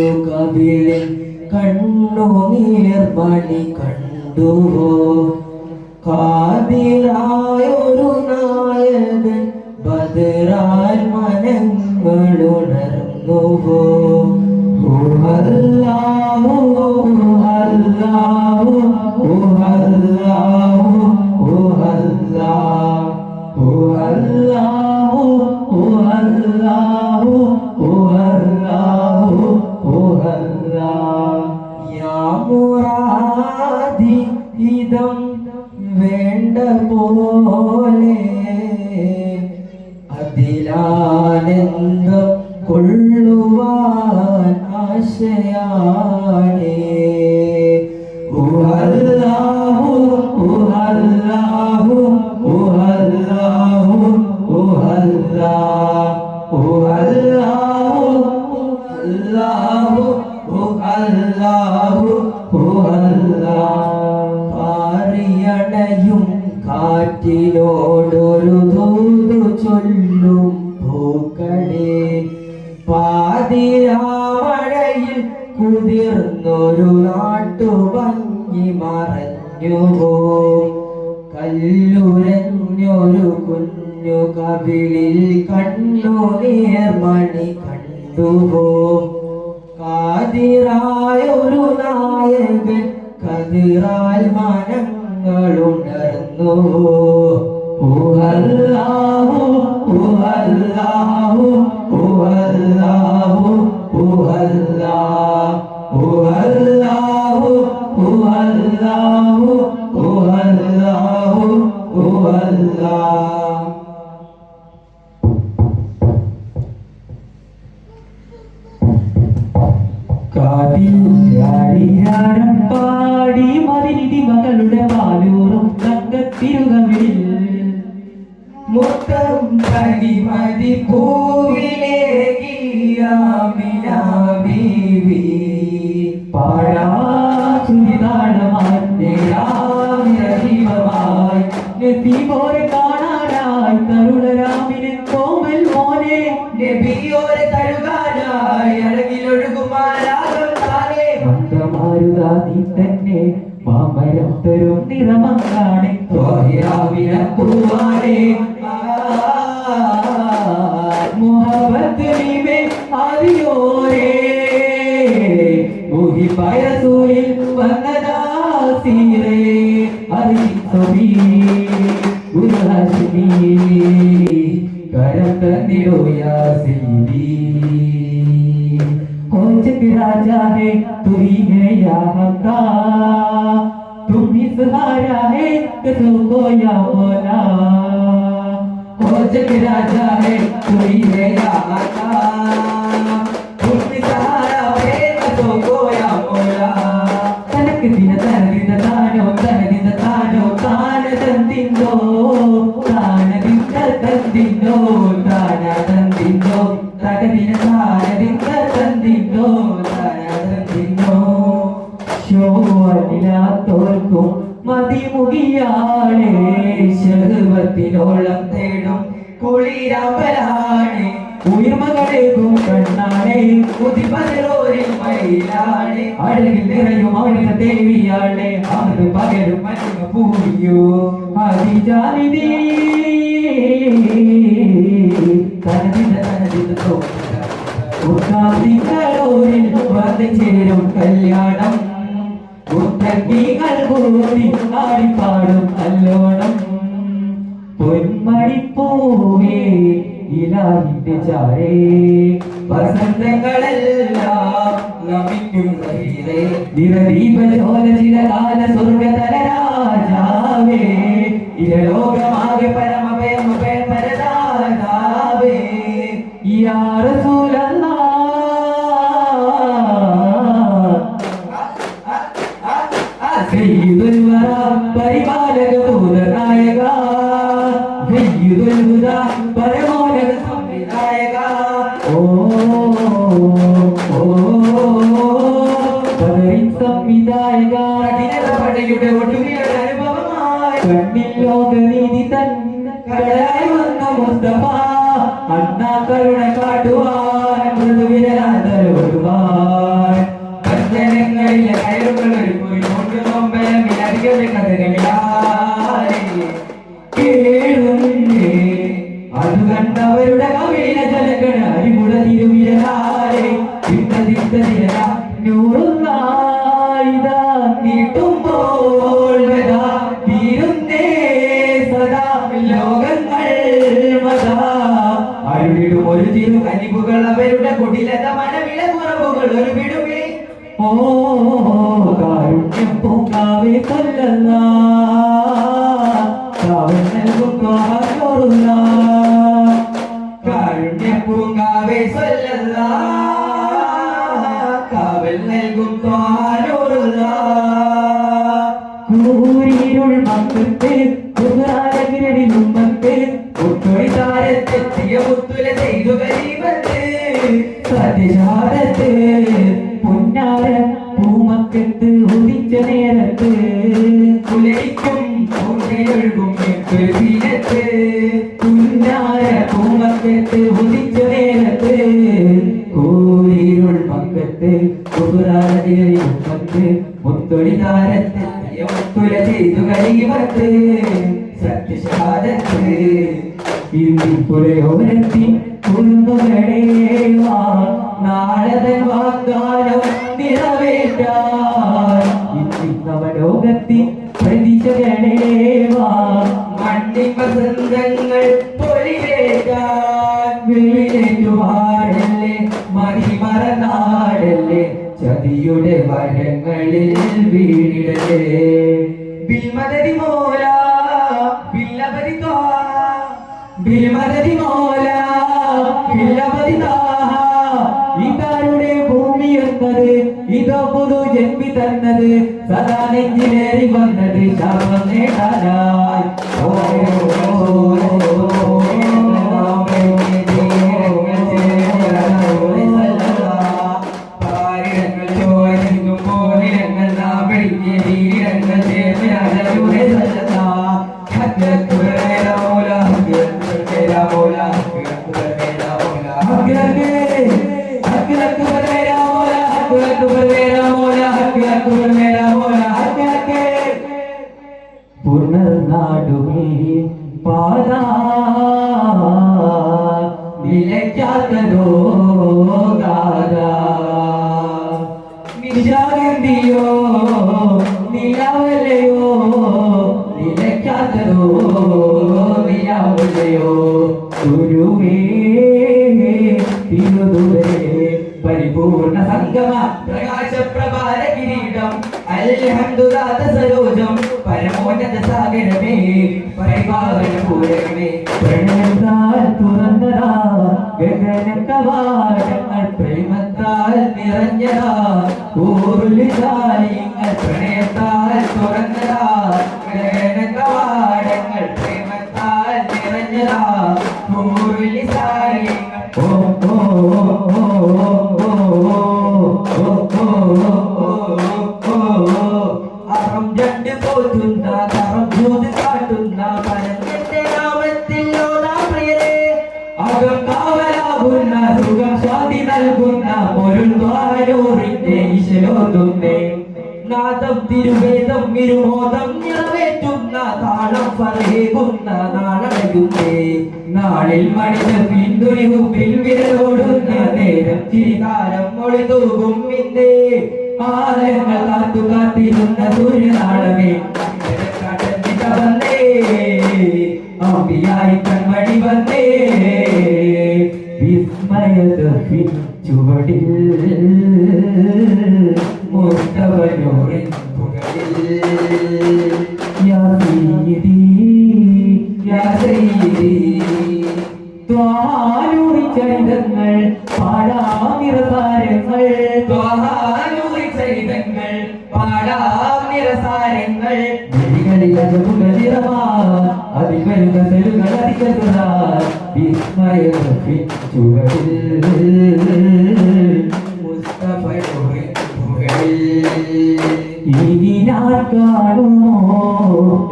കവിളിൽ കണ്ണുനീർ നീർപണി കണ്ടുവോ? കാതിരായൊരു നായകൻ ബദറാൽ മനങ്ങളുണർന്നുവോ? അല്ലാഹു അല്ലാഹു അല്ലാഹു അല്ലാഹു അല്ലാഹു അല്ലാഹു മറഞ്ഞുവോ കല്ലുരഞ്ഞൊരു കുഞ്ഞു കവിളിൽ കണ്ണുനീർ മണി കണ്ടുവോ കാതിരായൊരു നായകൻ കതിരാൽ മനങ്ങളുണർന്നു ഓ അല്ലാഹു ഓ അല്ലാഹു ഓ അല്ലാഹു അല്ലാഹ് കാതിൽ യാഴിയാരം പാടി മതിനിധി മകളുടെ പാലൂറും തങ്കത്തിരുകവിൽ മുത്തം കരിമതി പൂവിലേകിയാമിനാബീവി मोहब्बत में आरियो रे। मोहि पाया सोए वंदनासी रे। हरि सभी करत निरोया जग राजा है तू ही है यहाँ का तुम ही सहारा है कसों को या मौला। कोचक राजा है तू ही है या हका तुम ही सहारा है कसम को या मौला തനക്ക് ദിന തനദിന താനോ തനദിന താനോ താന തന്തിന്നോ താന ദിന തന്തിന്നോ താന തന്തിന്നോ തകദിന താന ദിന തന്തിന്നോ താന തന്തിന്നോ ശോഭനിലാത്തോർക്കും മതിമുകിയാണേ ശർവത്തിനോളം തേടും കുളിരമ്പലാണ് ഉയർമകളേക്കും കണ്ണാണേ കുതിപതലോരിൽ മയിലാണ്. അഴകിൽ നിറയും അമൃത ദേവിയാണ്. അത് പകരും മരുമ പൂവിയോ. അതിജാനിതീ. തനതിന തനതിന തോന്നുക ഉത്താസികളോരിൽ വന്നു ചേരും കല്യാണം. ഉത്തർക്കികൾ കൂടി ആടിപ്പാടും ഇലാഹിന്റെ ചാരേ വസന്തങ്ങളെല്ലാം നമിക്കും നിറദീപ ചോല ചിരകാല സ്വർഗതല രാജാവേ ഇരലോകമാകെ പരമഭയം പരദാതാവേ യാ റസൂലല്ലാഹ് കടലായി മുസ്തഫ അണ്ണാ കരുണ കാട്ടുവാൻ മൃദുവിരലാതരുവാൻ ഭജനങ്ങളിലെ കയറുകൾ പോയി കൊണ്ടുപോകുമ്പോഴും അധികം കഥകളിലായി പൂങ്കാവേ കൊല്ലല്ല കാവൽ നൽകും ദ്വാരോറുള്ള മുമ്പത്ത് മുത്തൊടി താരത്തെത്തിയ മുത്തുല ചെയ്തു കരീമത്ത് സത്യശാരത്ത് ഇന്ദിപ്പുരയോരത്തി കുന്നുകളേവാ നാളതൻ വാഗ്ദാനം നിറവേറ്റാൻ. ഇന്നിന്നവലോകത്തിൻ പ്രതീക്ഷകളേവാ മണ്ണി വസന്തങ്ങൾ പൊലിവേറ്റാൻ വരങ്ങളിൽ വീണിടലേ ബിൽമദതി മോല ബില്ലബരി ബിൽമദതി മോല ബില്ലബരി ഇതാരുടെ ഭൂമി എന്നത്? ഇതോ പുതു ജന്മി തന്നത്. സദാ നെഞ്ചിലേറി വന്നത് ശാപം നേടാനായി. പുനർനാടുമേ പാതാ പരിപൂർണ സംഗമ പ്രകാശ പ്രഭാര കിരീടം അൽഹംദുദാത സരോജം പരമോന്നത സാഗരമേ പരിപാലന പൂരകമേ പ്രണയത്താൽ തുറന്നതാ ഗഗന കവാടങ്ങൾ പ്രേമത്താൽ നിറഞ്ഞതാ ഊർലിതായിങ്ങൾ പ്രണയത്താൽ തുറന്നതാ ഗഗന കവാടങ്ങൾ പ്രേമത്താൽ നിറഞ്ഞതാ ഊർലിതായിങ്ങൾ ഓ പറയേകുന്ന നാളടയുന്നേ നാളിൽ മണിത പിന്തുണിവുപ്പിൽ വിരലോടുന്ന നേരം ചിരികാരം മൊഴി തൂകും ഇന്നേ ആലയങ്ങൾ കാത്തു കാത്തിരുന്ന സൂര്യനാളമേ വന്നേ അമ്പിയായി കൺമണി വന്നേ. വിസ്മയത ചുവടിൽ മുത്തവനോടെ പുകളിൽ ഇനി ഞാൻ കാണുമോ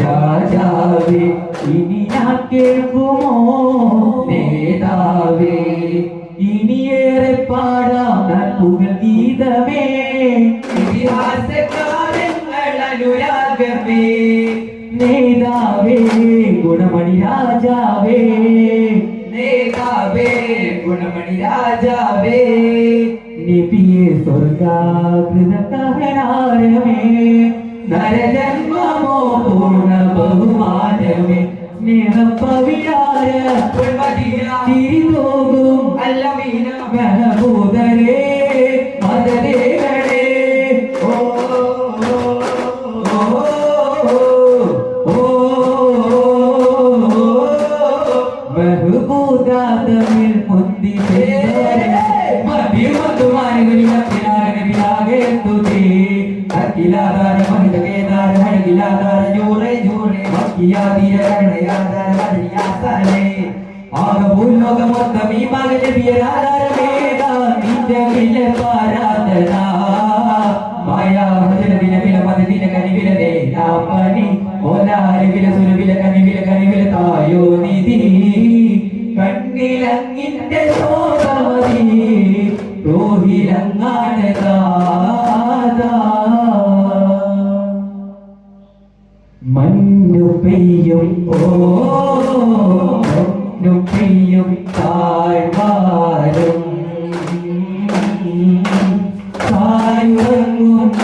രാജാവേ ഇനി ഞാൻ കേൾക്കുമോ നേതാവേ ഇനിയേറെ പാടാം പുകഴ് ഗീതമേ ഇതിഹാസകാരങ്ങൾ അനുരാഗമേ നേതാവേ ഗുണമണി രാജാവേ. குணமணி ராஜாவே நிபியே சொர்க்காகிரகாரமே நர ஜன்மமோ பூர்ண பகுமானமே நேரம் பவிழார திரிபோகும் அல்லமீன மகபூதரே மததேவரே ஓ மகபூதரே ജോറെ മക്കിയാതീര കരണയാധാര ഹരിയാസാലേ ആക ഭൂലോക മൊത്തം ഈ മകന്റെ പിയരാധാരമേത നിന്റെ പാരാധന. മായാ ഹജരതിന വില മതതിന കനിവില ദേഹാപനി ഓലാരി സുരവില കനിവില കനിവില തായോ നിധി കണ്ണിലങ്ങിന്റെ ശോഭമതി രോഹിലങ്ങാണ്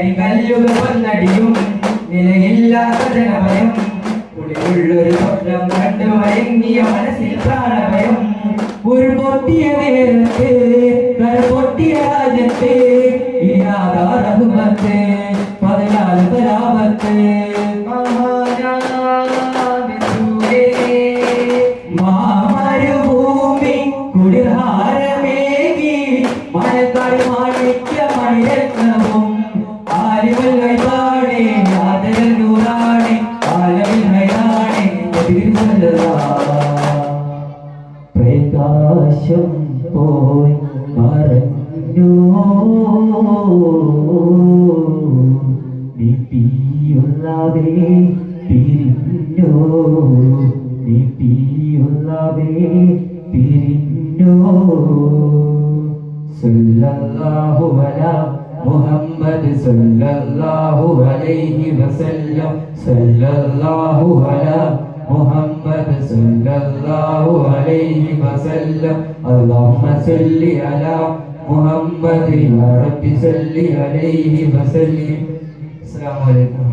കരികല്ലുകൾ പൊന്നടിയും നിലയില്ലാത്ത ജനഭയം ഉള്ളിലുള്ളൊരു സ്വപ്നം കണ്ടു മയങ്ങിയ മനസ്സിൽ പ്രാണഭയം. ഒരു പൊട്ടിയ നേരത്ത് കര പൊട്ടിയ രാജ്യത്ത് ഇനാദാറഹുമത്ത് പതിനാല് തരാമത്ത് മാമരുഭൂമി കുടിഹാരമേകി മഴക്കാട് പിയുള്ളവേ പിരിഞ്ഞു സല്ലല്ലാഹു അലാ മുഹമ്മദ് സല്ലല്ലാഹു അലൈഹി വസല്ലം സല്ലല്ലാഹു അലാ മുഹമ്മദ് സല്ലല്ലാഹു അലൈഹി വസല്ലം അല്ലാഹുമ്മ സല്ലി അലാ മുഹമ്മദ് യാ റബ്ബി സല്ലി അലൈഹി വസല്ലം അസ്സലാമു അലൈക്കും